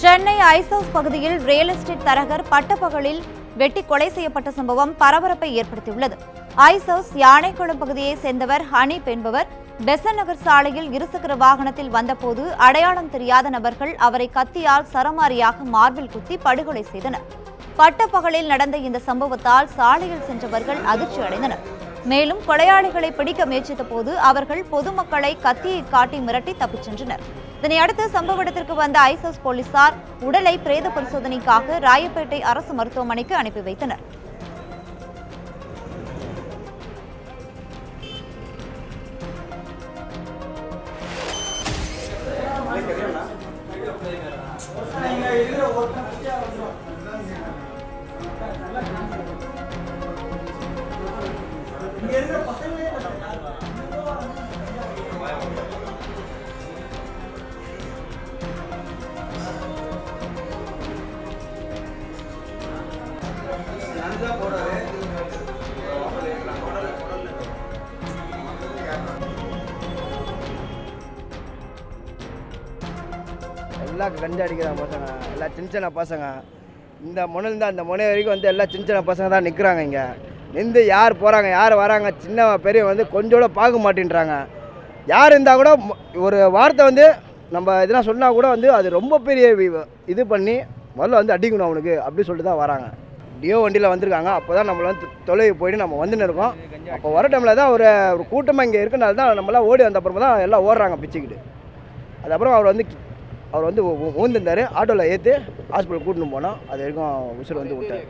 சென்னை ஐசவுஸ் பகுதியில் real estate தரகர் பட்டப்பகலில் வெட்டி கொலை செய்யப்பட்ட சம்பவம் பரபரப்பை ஏற்படுத்தியுள்ளது. ஐசவுஸ் யானைக்குளம் பகுதியைச் சேர்ந்தவர் ஹனீப் என்பவர் பெசன் நகர் சாலையில் இருசக்கர வாகனத்தில் வந்தபோது அடையாளம் தெரியாத நபர்கள் அவரை கத்தியால் சரமாரியாக மார்பில் குத்தி படுகொலை செய்தனர். பட்டப்பகலில் நடந்த இந்த சம்பவத்தால் சாலையில் சென்றவர்கள் அதிர்ச்சி அடைந்தனர் மேலும் கொலையாளிகளை பிடிக்க முயற்சித்த போது அவர்கள் பொதுமக்களை கத்தியை காட்டி மிரட்டி தப்பிச் சென்றனர். இதனையடுத்து சம்பவ இடத்திற்கு வந்த ஐசஸ் போலீசார் உடலை பிரேத பரிசோதனைக்காக ராயப்பேட்டை அரசு மருத்துவமனைக்கு அனுப்பி வைத்தனர். எல்லாம் கஞ்சா அடிக்கிற பசங்க எல்லாம் சின்ன சின்ன பசங்க. இந்த முனையிலேருந்து அந்த முனை வரைக்கும் வந்து எல்லாம் சின்ன சின்ன பசங்க தான் நிற்கிறாங்க இங்கே. நின்று யார் போகிறாங்க யார் வராங்க சின்ன பெரிய வந்து கொஞ்சோட பார்க்க மாட்டேன்றாங்க. யார் இருந்தால் கூட ஒரு வார்த்தை வந்து நம்ம இதெல்லாம் சொன்னால் கூட வந்து அது ரொம்ப பெரிய இது பண்ணி முதல்ல வந்து அடிக்கணும் அவனுக்கு அப்படி சொல்லிட்டு தான் வராங்க. டியோ வண்டியில் வந்திருக்காங்க. அப்போ தான் நம்மளை வந்து தொலைவு போயிட்டு நம்ம வந்துன்னு இருக்கோம். அப்போ வர டைமில் தான் ஒரு ஒரு கூட்டமாக இங்கே இருக்கனால தான் நம்மளாம் ஓடி வந்த அப்புறமா தான் எல்லாம் ஓடுறாங்க பிச்சுக்கிட்டு. அதுக்கப்புறம் அவர் வந்து அவர் வந்து ஊந்திருந்தார். ஆட்டோவில் ஏற்றி ஹாஸ்பிட்டல் கூட்டின்னு போனோம் அது வரைக்கும் உசுர் வந்து விட்டார்.